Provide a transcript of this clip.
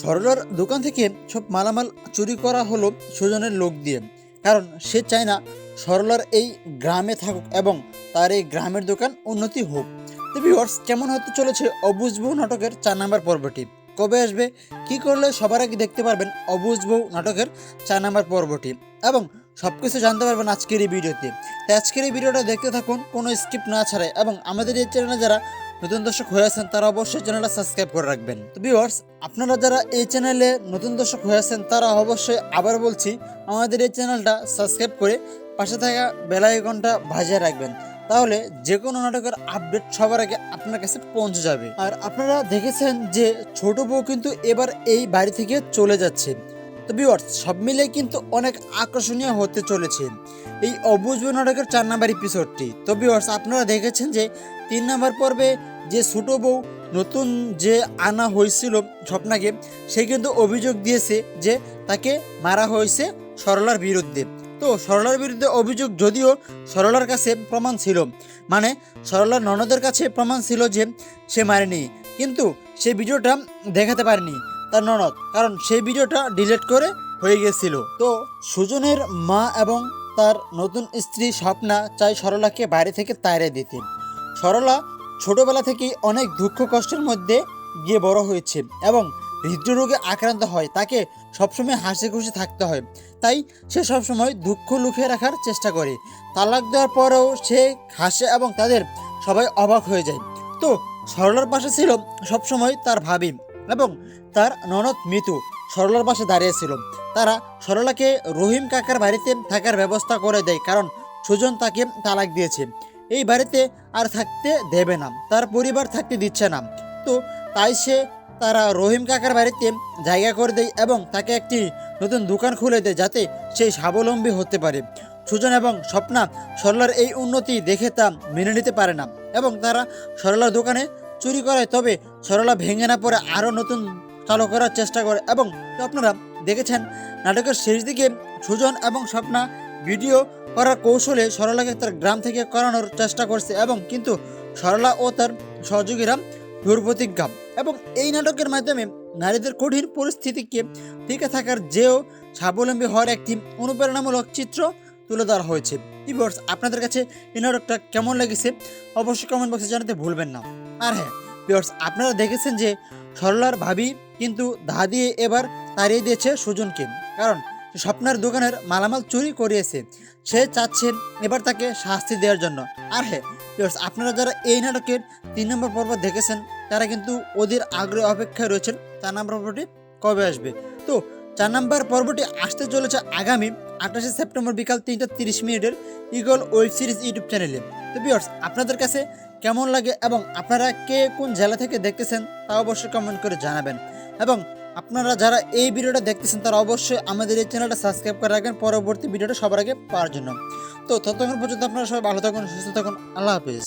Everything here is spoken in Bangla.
সরলার দোকান থেকে সব মালামাল চুরি করা হলো সুজনের লোক দিয়ে। কারণ সে চায় না সরলার এই গ্রামে থাকুক এবং তার এই গ্রামের দোকান উন্নতি হোক। তো কেমন হতে চলেছে অবুজবু নাটকের চার নাম্বার পর্বটি? কবে আসবে? কি করলে সবার আগে দেখতে পারবেন অবুজবু নাটকের চার নাম্বার পর্বটি? এবং সব কিছু জানতে পারবেন আজকের এই ভিডিওতে। তাই আজকের এই ভিডিওটা দেখতে থাকুন, কোনো স্কিপ না ছাড়াই। এবং আমাদের এই চ্যানেলে যারা নতুন দর্শক হয়ে আছেন তারা অবশ্যই চ্যানেলটা সাবস্ক্রাইব করে রাখবেন। তো ভিউয়ার্স আপনারা যারা এই চ্যানেলে নতুন দর্শক হয়ে আছেন, তারা অবশ্যই আবার বলছি, আমাদের এই চ্যানেলটা সাবস্ক্রাইব করে পাশে থাকা বেল আইকনটা ভাজিয়ে রাখবেন। তাহলে যে কোনো নাটকের আপডেট সবার আগে আপনার কাছে পৌঁছে যাবে। আর আপনারা দেখেছেন যে ছোট বউ কিন্তু এবার এই বাড়ি থেকে চলে যাচ্ছে। তো ভিউয়ার্স সব মিলে কিন্তু অনেক আকর্ষণীয় হতে চলেছে। এই অবুঝব নাটকের চার নাম্বার এপিসোডটি তো ভিউয়ার্স আপনারা দেখেছেন যে তিন নাম্বার পর্বে যে ছোট বউ নতুন যে আনা হয়েছিল স্বপ্নাকে, সে কিন্তু অভিযোগ দিয়েছে যে তাকে মারা হয়েছে সরলার বিরুদ্ধে। তো সরলার বিরুদ্ধে অভিযোগ যদিও সরলার কাছে প্রমাণ ছিল। মানে সরলার ননদের কাছে প্রমাণ ছিল যে সে মারেনি। কিন্তু সে ভিডিওটা দেখাতে পারেনি তার ননদ। কারণ সেই ভিডিওটা ডিলিট করে হয়ে গেছিল। তো সুজনের মা এবং তার নতুন স্ত্রী স্বপ্না চাই সরলাকে বাইরে থেকে তাইরে দিতে। সরলা ছোটবেলা থেকেই অনেক দুঃখ কষ্টের মধ্যে গিয়ে বড় হয়েছে এবং হৃদরোগে আক্রান্ত হয়, তাকে সবসময় হাসি খুশি থাকতে হয়। তাই সে সবসময় দুঃখ লুকিয়ে রাখার চেষ্টা করে। তালাক দেওয়ার পরেও সে হাসে এবং তাদের সবাই অবাক হয়ে যায়। তো সরলার পাশে ছিল সবসময় তার ভাবি এবং তার ননদ মিতু। সরলার পাশে দাঁড়িয়েছিল তারা সরলাকে রহিম কাকার বাড়িতে থাকার ব্যবস্থা করে দেয়, কারণ সুজন তাকে তালাক দিয়েছে। এই বাড়িতে আর থাকতে দেবে না, তার পরিবার থাকতে দিচ্ছে না। তো তাই সে তারা রহিম কাকার বাড়িতে জায়গা করে দেয় এবং তাকে একটি নতুন দোকান খুলে দেয়, যাতে সে স্বাবলম্বী হতে পারে। সুজন এবং স্বপ্না সরলার এই উন্নতি দেখে তা মেনে নিতে পারে না এবং তারা সরলার দোকানে চুরি করে। তবে সরলা ভেঙে না পড়ে আরও নতুন চালু করার চেষ্টা করে এবং আপনারা দেখেছেন? নাটকের শেষ দিকে সুজন এবং স্বপ্না ভিডিও করার কৌশলে সরলাকে তার গ্রাম থেকে করানোর চেষ্টা করছে এবং কিন্তু সরলা ও তার সহযোগীরা দুর্প্রতিজ্ঞা এবং এই নাটকের মাধ্যমে নারীদের কঠিন পরিস্থিতিকে টিকে থাকার যেও স্বাবলম্বী হওয়ার একটি অনুপ্রেরণামূলক চিত্র তুলে ধরা হয়েছে। ভিউয়ার্স আপনাদের কাছে এই নাটকটা কেমন লেগেছে? অবশ্যই কমেন্ট বক্সে জানাতে ভুলবেন না। আর হ্যাঁ ভিউয়ার্স আপনারা দেখেছেন যে সরলার ভাবি কিন্তু ধা দিয়ে এবার তাড়িয়ে দিয়েছে সুজনকে। কারণ স্বপ্নার দোকানের মালামাল চুরি করিয়েছে। সে চাচ্ছে এবার তাকে শাস্তি দেওয়ার জন্য। আর হ্যাঁ আপনারা যারা এই নাটকের তিন নম্বর পর্ব দেখেছেন, তারা কিন্তু ওদের আগ্রহ অপেক্ষায় রয়েছেন চার নম্বর পর্বটি কবে আসবে। তো চার নম্বর পর্বটি আসতে চলেছে আগামী আঠাশে সেপ্টেম্বর বিকাল তিনটা তিরিশ মিনিটের ইগল ওয়েব সিরিজ ইউটিউব চ্যানেলে। তো ভিউয়ার্স আপনাদের কাছে কেমন লাগে এবং আপনারা কে কোন জেলা থেকে দেখতেছেন তা অবশ্যই কমেন্ট করে জানাবেন। এবং আপনারা যারা এই ভিডিওটা দেখতেছেন, তারা অবশ্যই আমাদের এই চ্যানেলটা সাবস্ক্রাইব করে রাখবেন। পরবর্তী ভিডিওটা সবার আগে পাওয়ার জন্য। তো ততক্ষণ পর্যন্ত আপনারা সবাই ভালো থাকুন, সুস্থ থাকুন। আল্লাহ হাফিজ।